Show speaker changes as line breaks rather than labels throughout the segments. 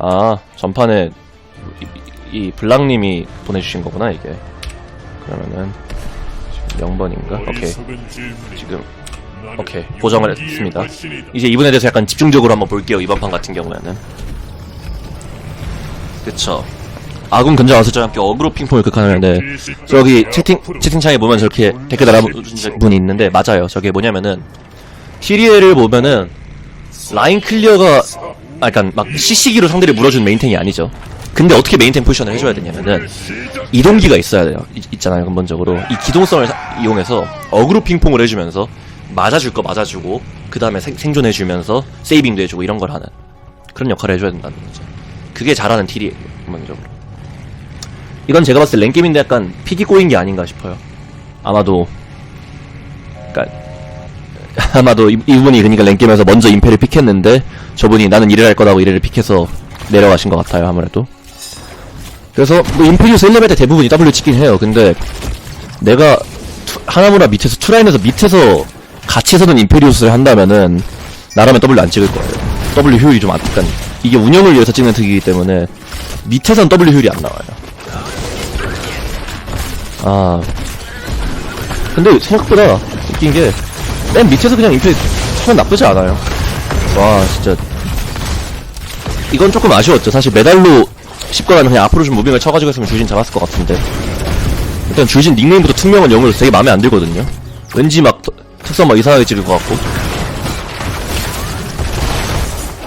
아 전판에 이, 이 블랑님이 보내주신 거구나 이게. 그러면은 지금 0번인가? 오케이. 지금 오케이. 보정을 했습니다. 이제 이분에 대해서 약간 집중적으로 한번 볼게요 이번 판 같은 경우에는. 그쵸. 아군 근접 와서 함께 어그로 핑퐁을 극하는데 저기 채팅 채팅창에 보면 저렇게 댓글 달아준 분이 있는데 맞아요. 저게 뭐냐면은 티리에를 보면은 라인 클리어가 아 그니까 막 CC기로 상대를 물어준 메인탱이 아니죠. 근데 어떻게 메인탱 포지션을 해줘야 되냐면은 이동기가 있어야 돼요. 있, 있잖아요 근본적으로. 이 기동성을 사- 이용해서 어그로 핑퐁을 해주면서 맞아줄 거 맞아주고 그 다음에 생존해주면서 세이빙도 해주고 이런 걸 하는 그런 역할을 해줘야 된다는 거죠. 그게 잘하는 틸이에요 근본적으로. 이건 제가 봤을 때 랭게임인데 약간 픽이 꼬인 게 아닌가 싶어요. 아마도 아마도 이, 이분이 그러니까 랭게임에서 먼저 임페를 픽했는데 저분이 나는 이래를 할 거라고 이래를 픽해서 내려가신 것 같아요 아무래도. 그래서 뭐 임페리우스 1레벨 때 대부분이 W 찍긴 해요. 근데 내가 투- 하나무라 밑에서 투라인에서 밑에서 같이 서는 임페리우스를 한다면은 나라면 W 안 찍을 거예요. W 효율이 좀 안, 그러니까 이게 운영을 위해서 찍는 특이기 때문에 밑에선 W 효율이 안 나와요. 아. 근데 생각보다 웃긴 게 맨 밑에서 그냥 임페 차면 나쁘지 않아요. 와 진짜. 이건 조금 아쉬웠죠. 사실 메달로 10거라면 그냥 앞으로 좀 무빙을 쳐가지고 했으면 주진 잡았을 것 같은데. 일단 주진 닉네임부터 투명한 영으로 되게 마음에 안 들거든요. 왠지 막 터- 특성 막 이상하게 찍을 것 같고.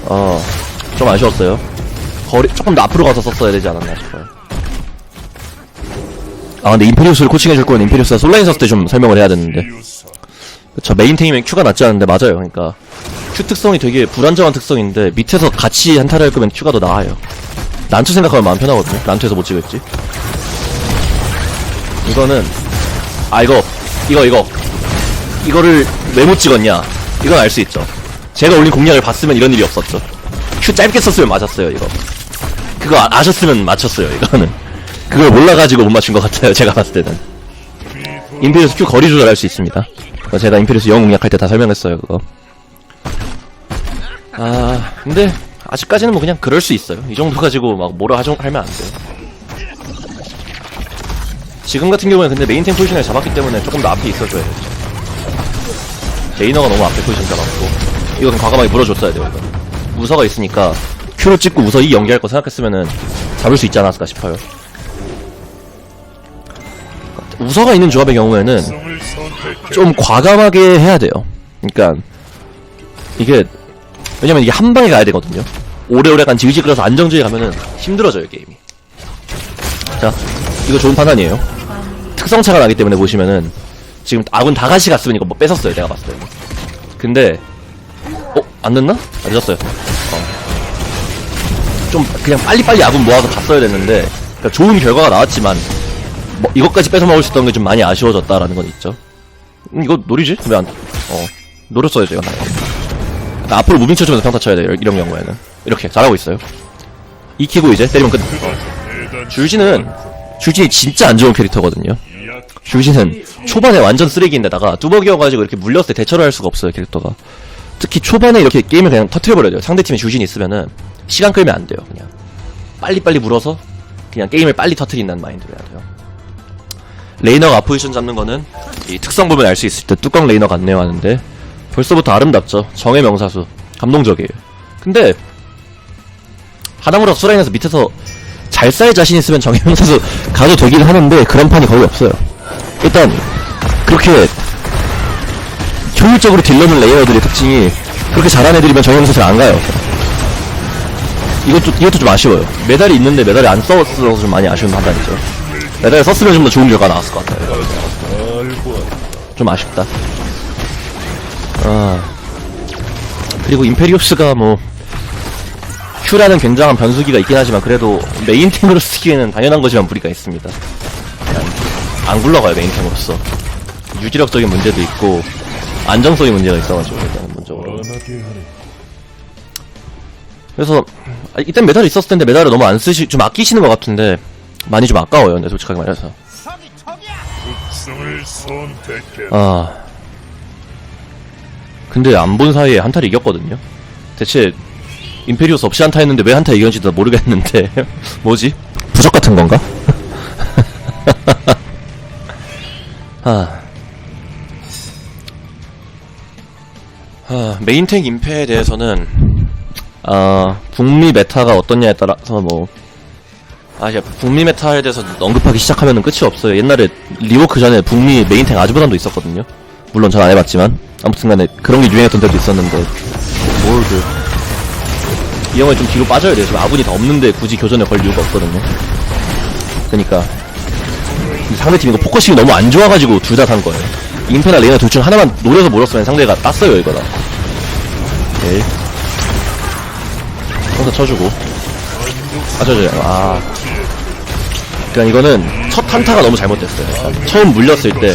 어좀 아쉬웠어요. 거리 조금 더 앞으로 가서 썼어야 되지 않았나 싶어요. 아 근데 임페리우스를 코칭해줄 거면 임페리우스가 솔라인 썼을 때 좀 설명을 해야 되는데 그쵸 메인테임엔 Q가 낫지 않은데 맞아요. 그러니까 Q 특성이 되게 불안정한 특성인데 밑에서 같이 한타를 할 거면 Q가 더 나아요. 난투 생각하면 마음 편하거든요. 난투에서 못 찍을지. 이거는 아 이거 이거 이거. 이거를 왜 못 찍었냐? 이건 알 수 있죠. 제가 올린 공략을 봤으면 이런 일이 없었죠. Q 짧게 썼으면 맞았어요 이거. 그거 아, 아셨으면 맞췄어요 이거는. 그걸 몰라가지고 못 맞춘 것 같아요 제가 봤을 때는. 임페리우스 Q 거리 조절할 수 있습니다 제가 임페리우스 영웅 공략할 때 다 설명했어요 그거. 아 근데 아직까지는 뭐 그냥 그럴 수 있어요. 이 정도 가지고 막 뭐라 하정, 하면 안 돼요. 지금 같은 경우에 근데 메인템 포지션을 잡았기 때문에 조금 더 앞에 있어줘야 돼요 레이너가 너무 앞에 포지션 잡았고. 이건 과감하게 물어줬어야 돼요 이거. 우서가 있으니까 Q를 찍고 우서 이 연기할 거 생각했으면은 잡을 수 있지 않았을까 싶어요. 우서가 있는 조합의 경우에는 좀 과감하게 해야 돼요. 그러니까 이게 왜냐면 이게 한 방에 가야 되거든요. 오래오래 간 지그지그라서 안정적이 가면은 힘들어져요 게임이. 자, 이거 좋은 판단이에요. 특성차가 나기 때문에 보시면은 지금 아군 다 같이 갔으면 이거 뭐 뺏었어요 내가 봤을 때. 근데 어? 안 됐나? 아, 늦었어요. 어. 좀 그냥 빨리빨리 아군 모아서 갔어야 됐는데 그러니까 좋은 결과가 나왔지만 뭐 이것까지 뺏어 먹을 수 있던 게 좀 많이 아쉬워졌다라는 건 있죠. 음, 이거 노리지? 왜 안, 어. 노렸어야죠, 이건. 나 앞으로 무빙 쳐주면서 평타 쳐야 돼요, 이런 경우에는. 이렇게, 잘하고 있어요. 익히고 이제 때리면 끝. 어. 줄지는, 줄진이 진짜 안 좋은 캐릭터거든요. 줄진은 초반에 완전 쓰레기인데다가 뚜벅이어가지고 이렇게 물렸을 때 대처를 할 수가 없어요, 캐릭터가. 특히 초반에 이렇게 게임을 그냥 터트려버려야 돼요. 상대팀에 줄진이 있으면은 시간 끌면 안 돼요, 그냥. 빨리빨리 물어서 그냥 게임을 빨리 터트린다는 마인드로 해야 돼요. 레이너가 앞포지션 잡는 거는 이 특성 보면 알 수 있을 때 뚜껑 레이너 같네요 하는데 벌써부터 아름답죠? 정의 명사수. 감동적이에요. 근데 하나무라 수라인에서 밑에서 잘쌀 자신 있으면 정의 명사수 가도 되긴 하는데 그런 판이 거의 없어요. 일단 그렇게 효율적으로 딜러는 레이너들의 특징이 그렇게 잘하는 애들이면 정의 명사수 안 가요. 이것도 이것도 좀 아쉬워요. 메달이 있는데 메달이 안 써서 좀 많이 아쉬운 판단이죠 메달 썼으면 좀 더 좋은 결과 나왔을 것 같아요. 좀 아쉽다. 아. 그리고 임페리우스가 뭐, 큐라는 굉장한 변수기가 있긴 하지만 그래도 메인템으로 쓰기에는 당연한 거지만 무리가 있습니다. 안 굴러가요, 메인템으로서. 유지력적인 문제도 있고, 안정성의 문제가 있어가지고, 일단, 문적으로. 그래서, 아, 이땐 메달이 있었을 텐데 메달을 너무 안 쓰시, 좀 아끼시는 것 같은데, 많이 좀 아까워요, 근데 솔직하게 말해서. 아. 근데 안 본 사이에 한타를 이겼거든요. 대체 임페리오스 없이 한타 했는데 왜 한타 이겼는지 도 모르겠는데 뭐지? 부적 같은 건가? 아. 아, 메인탱 임페에 대해서는 아 북미 메타가 어떻냐에 따라서 뭐 아, 이제 북미 메타에 대해서 언급하기 시작하면은 끝이 없어요. 옛날에 리워크 전에 북미 메인탱 아즈보단도 있었거든요. 물론 전 안 해봤지만 아무튼간에 그런 게 유행했던 때도 있었는데 뭘 그. 이 형은 좀 뒤로 빠져야 돼요. 지금 아군이 다 없는데 굳이 교전에 걸 이유가 없거든요. 그니까. 이 상대팀 이거 포커싱이 너무 안 좋아가지고 둘 다 산 거예요. 임페나 레이나 둘 중 하나만 노려서 몰았으면 상대가 땄어요, 이거다. 오케이. 항상 쳐주고. 아, 쳐줘요. 아. 그니까 이거는 첫 한타가 너무 잘못됐어요. 처음 물렸을 때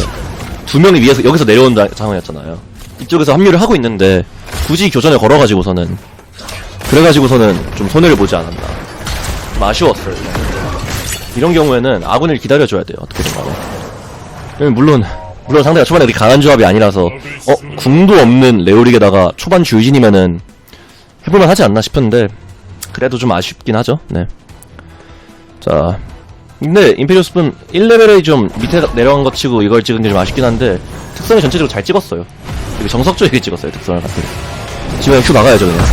두 명이 위에서, 여기서 내려온 다 상황이었잖아요. 이쪽에서 합류를 하고 있는데 굳이 교전에 걸어가지고서는 그래가지고서는 좀 손해를 보지 않았나. 좀 아쉬웠어요. 이런 경우에는 아군을 기다려줘야 돼요. 어떻게든. 왜냐면 물론, 물론 상대가 초반에 그렇게 강한 조합이 아니라서, 어, 궁도 없는 레오릭에다가 초반 주유진이면은 해볼만 하지 않나 싶은데, 그래도 좀 아쉽긴 하죠. 네. 자. 근데, 임페리오스분 1레벨에 좀 밑에 내려간 것 치고 이걸 찍은 게 좀 아쉽긴 한데, 특성이 전체적으로 잘 찍었어요. 되게 정석적이게 찍었어요, 특성을 같은. 지금 큐 막아야죠, 그냥.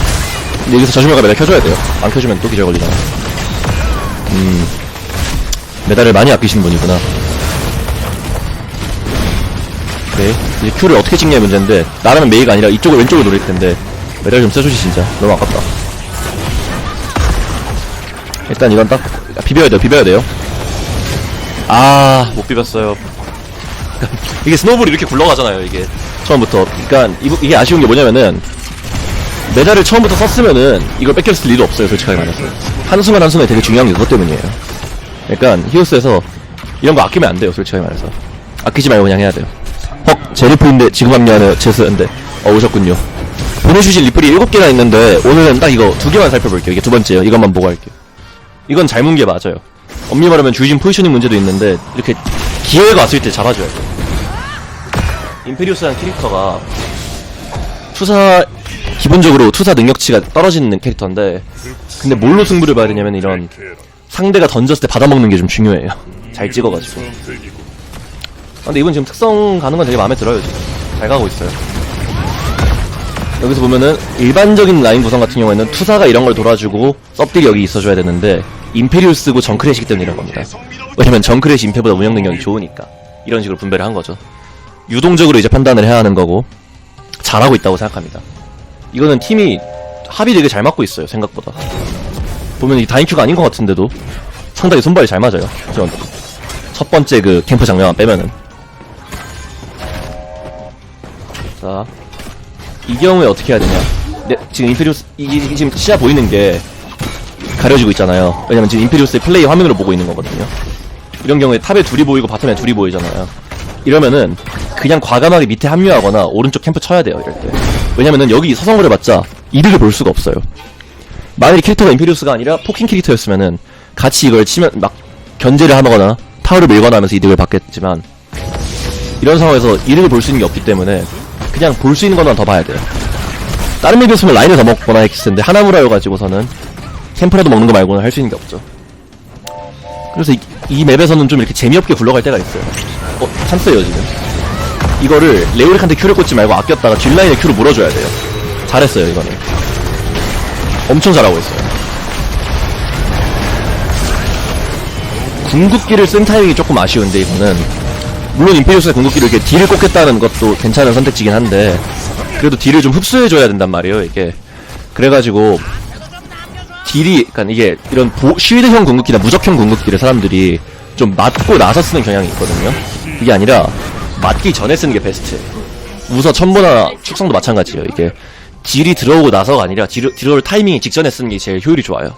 근데 여기서 저주물가 메달 켜줘야 돼요. 안 켜주면 또 기절 걸리잖아. 음. 메달을 많이 아끼신 분이구나. 네. 이제 큐를 어떻게 찍냐의 문제인데, 나라면 메이가 아니라 이쪽을 왼쪽을 노릴 텐데, 메달 좀 써주시, 진짜. 너무 아깝다. 일단 이건 딱, 아, 비벼야 돼요, 비벼야 돼요. 아, 못 비볐어요. 이게 스노우볼이 이렇게 굴러가잖아요, 이게. 처음부터. 그니까, 이, 이게 아쉬운 게 뭐냐면은, 메달을 처음부터 썼으면은 이걸 뺏겼을 리도 없어요 솔직하게 말해서. 한순간 한순간이 되게 중요한 게 그것 때문이에요. 약간 히오스에서 이런 거 아끼면 안 돼요 솔직하게 말해서. 아끼지 말고 그냥 해야 돼요. 헉 제리프인데 지금 합류하네요 제스인데. 어 오셨군요. 보내주신 리플이 7개나 있는데 오늘은 딱 이거 두 개만 살펴볼게요. 이게 두 번째요. 이것만 보고 할게요. 이건 잘문 게 맞아요 엄밀히 말하면 주의진 포지셔닝 문제도 있는데 이렇게 기회가 왔을 때 잡아줘야 돼요 임페리우스라는 캐릭터가 투사 기본적으로 투사 능력치가 떨어지는 캐릭터인데 근데 뭘로 승부를 봐야 되냐면 이런 상대가 던졌을 때 받아먹는 게 좀 중요해요. 잘 찍어가지고. 아, 근데 이분 지금 특성 가는 건 되게 마음에 들어요 지금 잘 가고 있어요. 여기서 보면은 일반적인 라인 구성 같은 경우에는 투사가 이런 걸 돌아주고 썹들이 여기 있어줘야 되는데 임페리울 쓰고 정크렛이기 때문에 이런 겁니다. 왜냐면 정크렛이 임페보다 운영 능력이 좋으니까. 이런 식으로 분배를 한 거죠. 유동적으로 이제 판단을 해야 하는 거고 잘하고 있다고 생각합니다. 이거는 팀이 합이 되게 잘 맞고 있어요 생각보다. 보면 이 다인큐가 아닌 것 같은데도 상당히 손발이 잘 맞아요 저첫 번째 그 캠프 장면만 빼면은. 자 이 경우에 어떻게 해야 되냐. 네, 지금 임페리우스 이게 지금 시야 보이는 게 가려지고 있잖아요. 왜냐면 지금 임페리우스의 플레이 화면으로 보고 있는 거거든요. 이런 경우에 탑에 둘이 보이고 바텀에 둘이 보이잖아요. 이러면은 그냥 과감하게 밑에 합류하거나 오른쪽 캠프 쳐야 돼요 이럴 때. 왜냐면은 여기 서성을 해봤자 이득을 볼 수가 없어요. 만약에 캐릭터가 임페리우스가 아니라 포킹 캐릭터였으면은 같이 이걸 치면 막 견제를 하거나 타워를 밀거나 하면서 이득을 받겠지만 이런 상황에서 이득을 볼 수 있는 게 없기 때문에 그냥 볼 수 있는 것만 더 봐야 돼요. 다른 맵이었으면 라인을 더 먹거나 했을 텐데 하나무라여 가지고서는 캠프라도 먹는 거 말고는 할 수 있는 게 없죠. 그래서 이, 이 맵에서는 좀 이렇게 재미없게 굴러갈 때가 있어요. 어 찬스예요 지금. 이거를 레오릭한테 큐를 꽂지 말고 아꼈다가 뒷라인에 큐를 물어줘야 돼요. 잘했어요 이거는. 엄청 잘하고 있어요. 궁극기를 쓴 타이밍이 조금 아쉬운데 이거는. 물론 임페리우스의 궁극기를 이렇게 딜을 꽂겠다는 것도 괜찮은 선택지긴 한데 그래도 딜을 좀 흡수해줘야 된단 말이에요 이게. 그래가지고 딜이 그러니까 이게 이런 보, 쉴드형 궁극기나 무적형 궁극기를 사람들이 좀 맞고 나서 쓰는 경향이 있거든요. 그게 아니라 맞기 전에 쓰는 게 베스트. 우서 첨보나 축성도 마찬가지예요. 이게 딜이 들어오고 나서가 아니라 딜, 들어올 타이밍이 직전에 쓰는 게 제일 효율이 좋아요.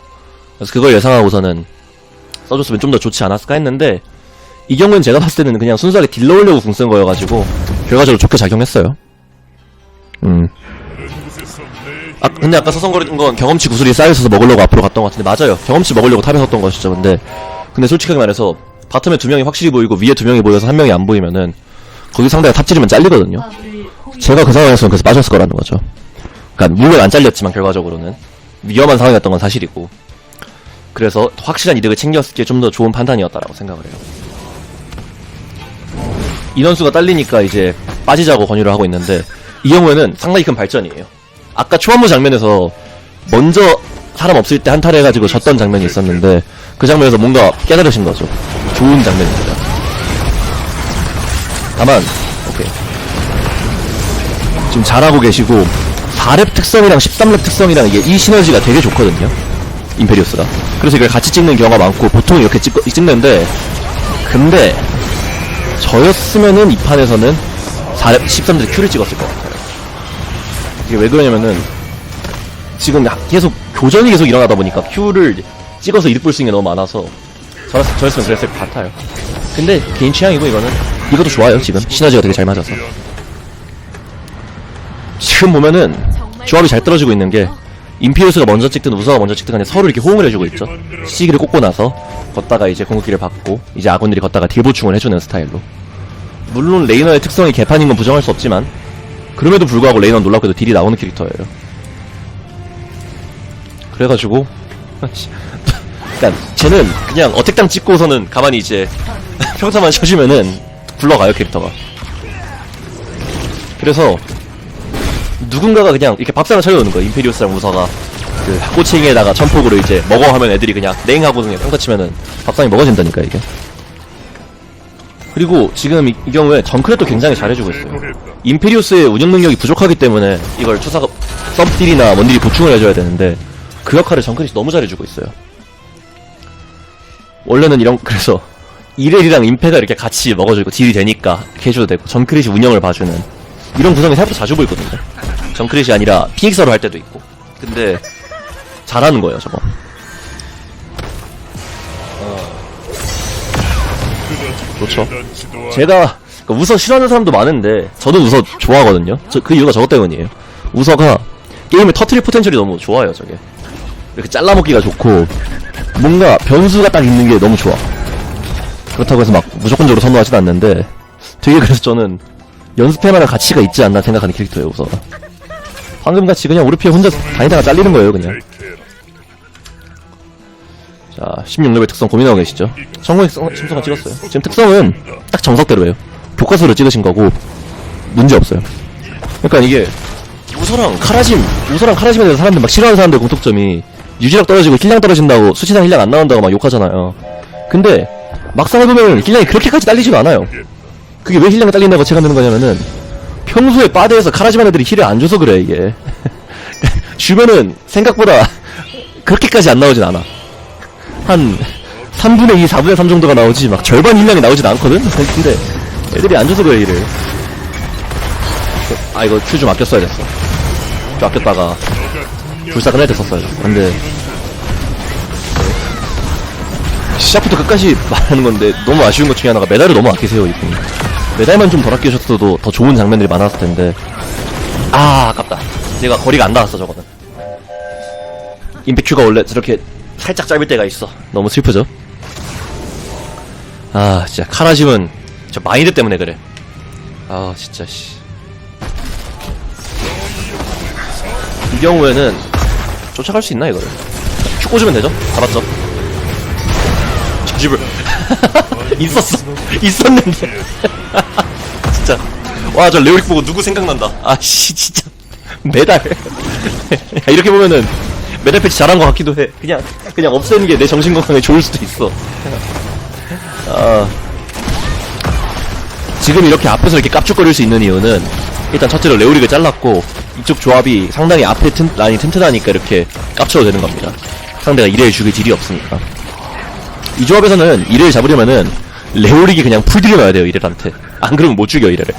그래서 그걸 예상하고서는 써줬으면 좀 더 좋지 않았을까 했는데 이 경우는 제가 봤을 때는 그냥 순수하게 딜 넣으려고 궁 쓴 거여가지고 결과적으로 좋게 작용했어요. 음 아, 근데 아까 서성거리는 건 경험치 구슬이 쌓여있어서 먹으려고 앞으로 갔던 것 같은데 맞아요. 경험치 먹으려고 탑에 섰던 것이죠 근데. 근데 솔직하게 말해서 바텀에 두 명이 확실히 보이고 위에 두 명이 보여서 한 명이 안 보이면은 거기 상대가 탑 찌르면 잘리거든요. 제가 그 상황에서는 그래서 빠졌을 거라는 거죠. 그니까 물론 안 잘렸지만 결과적으로는 위험한 상황이었던 건 사실이고. 그래서 확실한 이득을 챙겼을 게 좀 더 좋은 판단이었다라고 생각을 해요. 인원수가 딸리니까 이제 빠지자고 권유를 하고 있는데 이 경우에는 상당히 큰 발전이에요. 아까 초안무 장면에서 먼저 사람 없을 때 한타를 해가지고 졌던 장면이 있었는데 그 장면에서 뭔가 깨달으신 거죠. 좋은 장면입니다. 다만 오케이 지금 잘하고 계시고 4렙 특성이랑 13렙 특성이랑 이게 이 시너지가 되게 좋거든요. 임페리우스가. 그래서 이걸 같이 찍는 경우가 많고 보통 이렇게 찍, 찍는데 근데 저였으면은 이 판에서는 4렙 13렙 큐를 찍었을 것 같아요. 이게 왜 그러냐면은 지금 계속 교전이 계속 일어나다 보니까 큐를 찍어서 이득 볼 수 있는 게 너무 많아서 저, 저였으면 그랬을 것 같아요. 근데 개인 취향이고 이거는 이것도 좋아요 지금. 시너지가 되게 잘 맞아서. 지금 보면은 조합이 잘 떨어지고 있는 게 임피우스가 먼저 찍든 우서가 먼저 찍든 간에 서로 이렇게 호응을 해주고 있죠. 시기를 꽂고 나서 걷다가 이제 공격기를 받고 이제 아군들이 걷다가 딜 보충을 해주는 스타일로. 물론 레이너의 특성이 개판인 건 부정할 수 없지만 그럼에도 불구하고 레이너는 놀랍게도 딜이 나오는 캐릭터예요. 그래가지고 그니까 쟤는 그냥 어택당 찍고서는 가만히 이제 평타만 쳐주면은 굴러가요 캐릭터가. 그래서 누군가가 그냥 이렇게 밥상을 차려오는 거야 임페리우스랑 우서가. 그 꼬챙이에다가 천폭으로 이제 먹어 하면 애들이 그냥 냉 하고 그냥 평타 치면은 밥상이 먹어진다니까 이게. 그리고 지금 이, 이 경우에 정크렛도 굉장히 잘해주고 있어요 임페리우스의 운영 능력이 부족하기 때문에 이걸 투사가 썸딜이나 원딜이 보충을 해줘야 되는데 그 역할을 정크렛이 너무 잘해주고 있어요. 원래는 이런 그래서 이렐이랑 임페가 이렇게 같이 먹어주고 딜이 되니까 이렇게 해줘도 되고 정크렛이 운영을 봐주는 이런 구성이 생각보다 자주 보이거든요. 정크렛이 아니라 PX로 할 때도 있고. 근데 잘하는 거예요 저거. 그렇죠. 제가 그 우서 싫어하는 사람도 많은데 저도 우서 좋아하거든요. 저, 그 이유가 저것 때문이에요. 우서가 게임을 터트릴 포텐셜이 너무 좋아요 저게. 이렇게 잘라먹기가 좋고 뭔가 변수가 딱 있는 게 너무 좋아. 그렇다고 해서 막 무조건적으로 선호하진 않는데 되게 그래서 저는 연습할 만한 가치가 있지 않나 생각하는 캐릭터예요 우서가. 방금같이 그냥 오르피에 혼자 다니다가 잘리는 거예요 그냥. 자 16레벨 특성 고민하고 계시죠? 성공의 심성을 찍었어요. 지금 특성은 딱 정석대로예요 교과서로 찍으신 거고 문제 없어요. 그러니까 이게 우서랑 카라짐 우서랑 카라짐에 대해서 사람들 막 싫어하는 사람들 공통점이 유지력 떨어지고 힐량 떨어진다고 수치상 힐량 안 나온다고 막 욕하잖아요. 근데 막상 해보면 힐량이 그렇게까지 딸리지가 않아요. 그게 왜 힐량이 딸린다고 체감되는 거냐면은 평소에 바드에서 카라지만 애들이 힐을 안 줘서 그래 이게. 주변은 생각보다 그렇게까지 안 나오진 않아. 한 3분의 2, 4분의 3 정도가 나오지 막 절반 힐량이 나오진 않거든? 근데 애들이 안 줘서 그래 힐을. 아 이거 큐 좀 아껴 써야 됐어. 큐 아꼈다가 불사근 할때 썼어요 근데 시작부터 끝까지 말하는 건데 너무 아쉬운 것 중에 하나가 메달을 너무 아끼세요 이분 메달만 좀 덜 아끼셨어도 더 좋은 장면들이 많았을 텐데. 아 아깝다. 제가 거리가 안 닿았어 저거는. 임팩큐가 원래 저렇게 살짝 짧을 때가 있어. 너무 슬프죠? 아 진짜. 카라짐은 저 마인드 때문에 그래. 아 진짜 씨 이 경우에는 쫓아갈 수 있나 이거를? 큐 꽂으면 되죠? 잡았죠? 저집을. 있었어. 있었는데. 진짜. 와 저 레오릭 보고 누구 생각난다. 아씨 진짜. 메달. 야, 이렇게 보면은 메달 패치 잘한 것 같기도 해. 그냥 그냥 없애는 게 내 정신 건강에 좋을 수도 있어. 아 지금 이렇게 앞에서 이렇게 깝죽거릴 수 있는 이유는 일단 첫째로 레오릭을 잘랐고 이쪽 조합이 상당히 앞에 튼, 라인이 튼튼하니까 이렇게 깝쳐도 되는 겁니다. 상대가 이래를 죽일 딜이 없으니까. 이 조합에서는 이래를 잡으려면은 레오릭이 그냥 풀딜을 넣어야 돼요 이래한테. 안 그러면 못 죽여 이래를.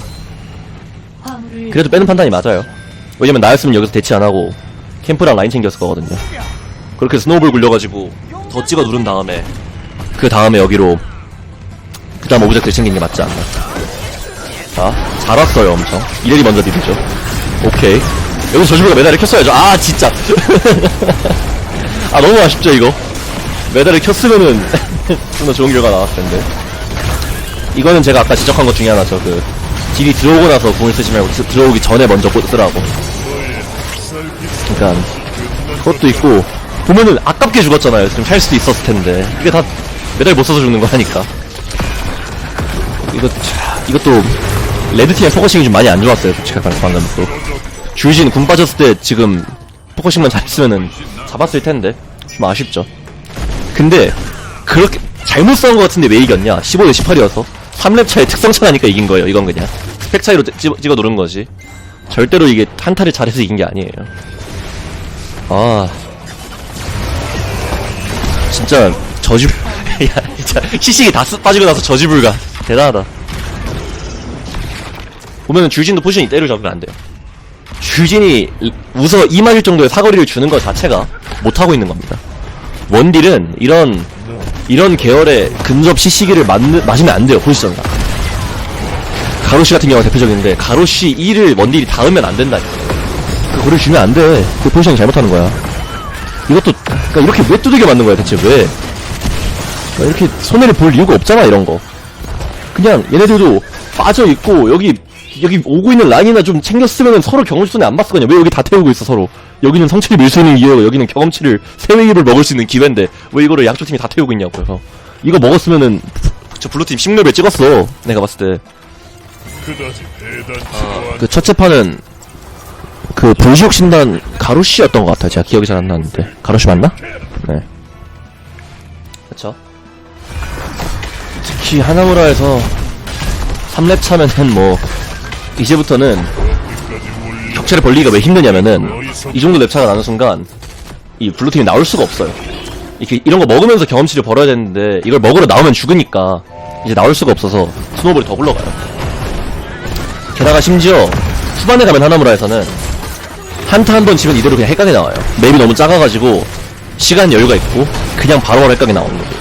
그래도 빼는 판단이 맞아요. 왜냐면 나였으면 여기서 대치 안 하고 캠프랑 라인 챙겼을 거거든요. 그렇게 스노우볼 굴려가지고 더 찍어 누른 다음에 그 다음에 여기로 그 다음 오브젝트를 챙긴 게 맞지 않나 자 잘 왔어요 엄청. 이래리 먼저 디디죠. 오케이. 여기서 저주부가 메달을 켰어야죠. 아 진짜. 아 너무 아쉽죠 이거? 메달을 켰으면은 좀 더 좋은 결과 나왔을 텐데. 이거는 제가 아까 지적한 것 중에 하나죠. 그 딜이 들어오고 나서 공을 쓰지 말고 드- 들어오기 전에 먼저 꽂- 쓰라고. 그러니까 그것도 있고 보면은 아깝게 죽었잖아요. 지금 살 수도 있었을 텐데. 이게 다 메달 못 써서 죽는 거하니까. 이거 이것도 레드팀의 포커싱이 좀 많이 안 좋았어요. 솔직히 또 주진 군 빠졌을 때 지금 포커싱만 잘했으면은 잡았을 텐데 좀 아쉽죠. 근데 그렇게 잘못 싸운 것 같은데 왜 이겼냐? 15대 18이어서 3렙 차이 특성 차나니까 이긴 거예요. 이건 그냥 스펙 차이로 찍어, 찍어 누른 거지. 절대로 이게 한타를 잘해서 이긴 게 아니에요. 아 진짜 저주 야 진짜 시식이 다 쓰- 빠지고 나서 저지불가 대단하다. 보면은 주진도 포지션이 이대로 잡으면 안 돼요. 주진이 웃어 이마일 정도의 사거리를 주는 것 자체가 못하고 있는 겁니다. 원딜은 이런 이런 계열의 근접 시시기를 맞으면 안 돼요 포지션가 가로시 같은 경우가 대표적인데 가로시 2를 원딜이 닿으면 안 된다니까 그 거리를 주면 안돼. 그 포지션이 잘못하는 거야. 이것도 그러니까 이렇게 왜 두들겨 맞는 거야 대체 왜? 그러니까 이렇게 손해를 볼 이유가 없잖아 이런 거. 그냥 얘네들도 빠져있고 여기 여기 오고 있는 라인이나 좀 챙겼으면 서로 경험치 손해 안 봤을 거냐 왜 여기 다 태우고 있어 서로 여기는 성취를 밀 수 있는 기회고 여기는 경험치를 세웨이를 먹을 수 있는 기회인데 왜 이거를 양쪽 팀이 다 태우고 있냐고요 이거 먹었으면은 저 블루팀 10레벨 찍었어 내가 봤을 때
대단치도
그 첫째 판은 그 불시옥 신단 가로시였던 것 같아요. 제가 기억이 잘 안 나는데 가로시 맞나? 네. 그쵸. 특히 하나무라에서 3렙 차면은 뭐 이제부터는 격차를 벌리기가 왜 힘드냐면은 이 정도 랩 차가 나는 순간 이 블루팀이 나올 수가 없어요. 이렇게 이런 거 먹으면서 경험치를 벌어야 되는데 이걸 먹으러 나오면 죽으니까 이제 나올 수가 없어서 스노우볼이 더 굴러가요. 게다가 심지어 후반에 가면 하나무라에서는 한타 한 번 치면 이대로 그냥 핵각이 나와요. 맵이 너무 작아가지고 시간 여유가 있고 그냥 바로바로 핵각이 나오는 거예요.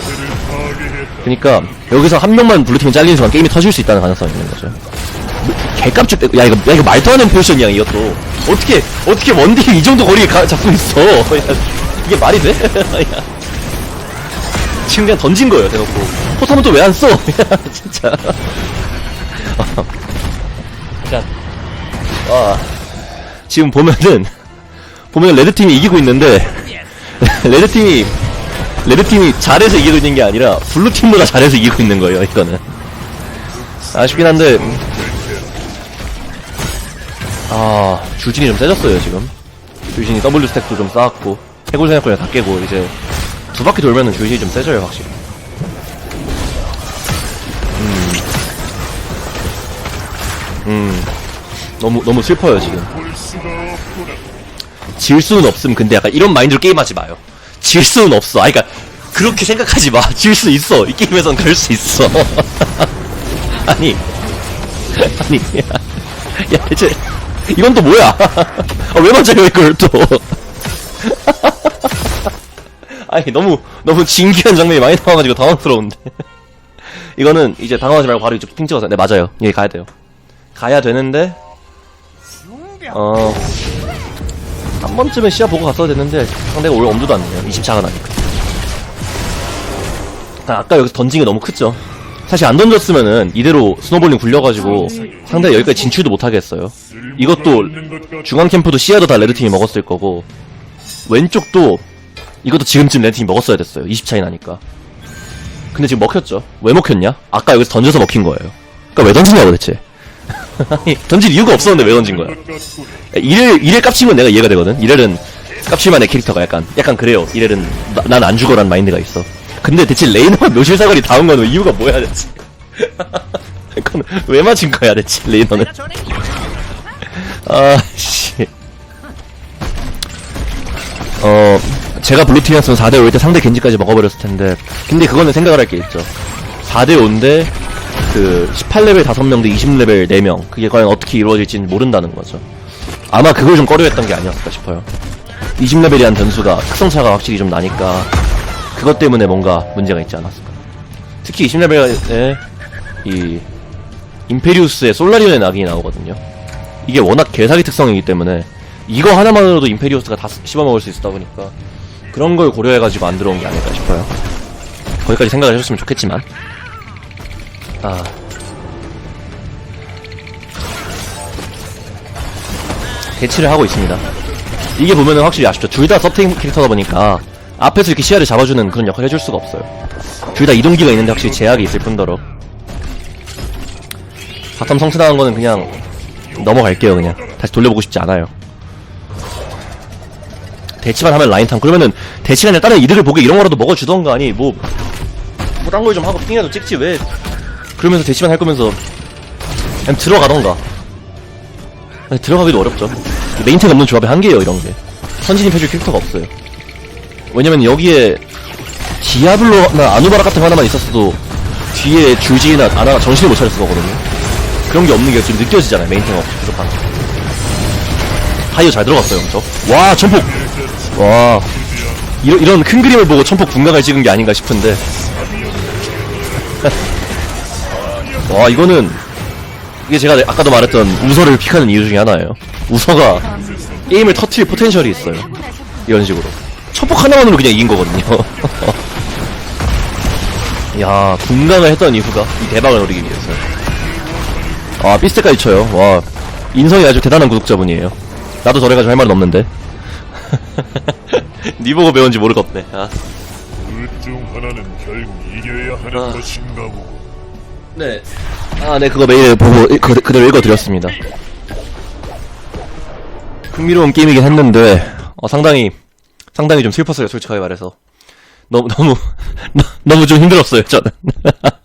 그러니까 여기서 한 명만 블루팀이 잘리는 순간 게임이 터질 수 있다는 가능성이 있는 거죠. 개깜짝 야 이거 야 이거 말도 안 되는 포지션이야 이것도 어떻게 어떻게 원딜이 이 정도 거리에 가, 잡고 있어 야, 이게 말이 돼? 야. 지금 그냥 던진 거예요 대놓고 포탑은 또 왜 안 써? 야, 진짜 그러니까 와 지금 보면은 보면 레드팀이 이기고 있는데 레드팀이 레드팀이 잘해서 이기고 있는 게 아니라 블루팀보다 잘해서 이기고 있는 거예요 이거는 아쉽긴 한데 아 주진이 좀 세졌어요 지금. 주진이 W 스택도 좀 쌓았고 해골 생각보다 다 깨고 이제 두 바퀴 돌면은 주진이 좀 세져요 확실히. 음, 음. 너무 너무 슬퍼요 지금. 질 수는 없음 근데 약간 이런 마인드로 게임하지 마요. 질 수는 없어. 아 그니까 그렇게 생각하지 마질 수 있어. 이 게임에선 그럴 수 있어. 아니. 아니. 야, 야 대체 이건 또 뭐야? 아, 왜 맞아요 이걸 또? 아니 너무 너무 진기한 장면이 많이 나와가지고 당황스러운데. 이거는 이제 당황하지 말고 바로 이쪽 핑 찍어서 네 맞아요. 여기 가야 돼요. 가야 되는데 어 한 번쯤은 시야 보고 갔어야 됐는데 상대가 올 엄두도 안 내요. 20차가 나니까. 아, 아까 여기서 던진 게 너무 크죠 사실 안 던졌으면은 이대로 스노볼링 굴려가지고 상대가 여기까지 진출도 못하게 했어요 이것도 중앙 캠프도 시야도 다 레드팀이 먹었을 거고 왼쪽도 이것도 지금쯤 레드팀이 먹었어야 됐어요 20차이 나니까 근데 지금 먹혔죠 왜 먹혔냐? 아까 여기서 던져서 먹힌 거예요 그니까 왜 던지냐고 대체 던질 이유가 없었는데 왜 던진 거야 이렐 깝친 건 내가 이해가 되거든. 이렐은 깝칠만의 캐릭터가 약간 약간 그래요. 이렐은 난안 죽어라는 마인드가 있어. 근데 대체 레이너가 묘실 사거리 다운 건 이유가 뭐야 대체? 그건 왜 맞은 거야 대체 레이너는? 아 씨. 어 제가 블루팀이었으면 4대 5일 때 상대 겐지까지 먹어버렸을 텐데 근데 그거는 생각을 할 게 있죠 4대 5인데 그 18레벨 5명 대 20레벨 4명 그게 과연 어떻게 이루어질지는 모른다는 거죠 아마 그걸 좀 꺼려했던 게 아니었을까 싶어요 20레벨이란 변수가 특성차가 확실히 좀 나니까 그것 때문에 뭔가 문제가 있지 않았을까. 특히 20레벨에 이 임페리우스의 솔라리온의 낙인이 나오거든요. 이게 워낙 개사기 특성이기 때문에 이거 하나만으로도 임페리우스가 다 씹어먹을 수 있다 보니까 그런 걸 고려해가지고 안 들어 온 게 아닐까 싶어요. 거기까지 생각을 해줬으면 좋겠지만. 아. 대치를 하고 있습니다. 이게 보면은 확실히 아쉽죠. 둘 다 서브테임 캐릭터다 보니까 앞에서 이렇게 시야를 잡아주는 그런 역할을 해줄 수가 없어요. 둘 다 이동기가 있는데 확실히 제약이 있을 뿐더러. 바텀 성취당한 거는 그냥 넘어갈게요, 그냥. 다시 돌려보고 싶지 않아요. 대치만 하면 라인탕. 그러면은 대치가 아니라 다른 이득을 보게 이런 거라도 먹어주던가 아니, 뭐, 뭐 딴 걸 좀 하고 핑이라도 찍지 왜. 그러면서 대치만 할 거면서 그냥 들어가던가. 아니, 들어가기도 어렵죠. 메인텍 없는 조합의 한계예요, 이런 게. 선진입 해줄 캐릭터가 없어요. 왜냐면 여기에 디아블로나 아누바라 같은 거 하나만 있었어도 뒤에 줄지나 아나가 정신을 못 차렸을 거거든요. 그런 게 없는 게 지금 느껴지잖아요, 없이 부족한. 하이어 잘 들어갔어요, 그죠? 와, 천폭! 와. 이런, 이런 큰 그림을 보고 천폭 분각을 찍은 게 아닌가 싶은데. 와, 이거는 이게 제가 아까도 말했던 우서를 픽하는 이유 중에 하나예요. 우서가 게임을 터트릴 포텐셜이 있어요. 이런 식으로. 첫폭 하나만으로 그냥 이긴 거거든요. 야, 분강을 했던 이유가 이 대박을 노리기 위해서. 아, 비스트까지 쳐요. 와, 인성이 아주 대단한 구독자분이에요. 나도 저래가지고 할 말은 없는데. 니 보고 배운지 모르겠네. 아.
둘중 하나는 결국 이겨야 하는
아.
것인가 보고.
네. 아, 네, 그거 메일 보고, 일- 그, 그대로 읽어드렸습니다. 흥미로운 게임이긴 했는데, 어, 상당히, 상당히 좀 슬펐어요, 솔직하게 말해서. 너무, 너무, 너- 너무 좀 힘들었어요, 저는.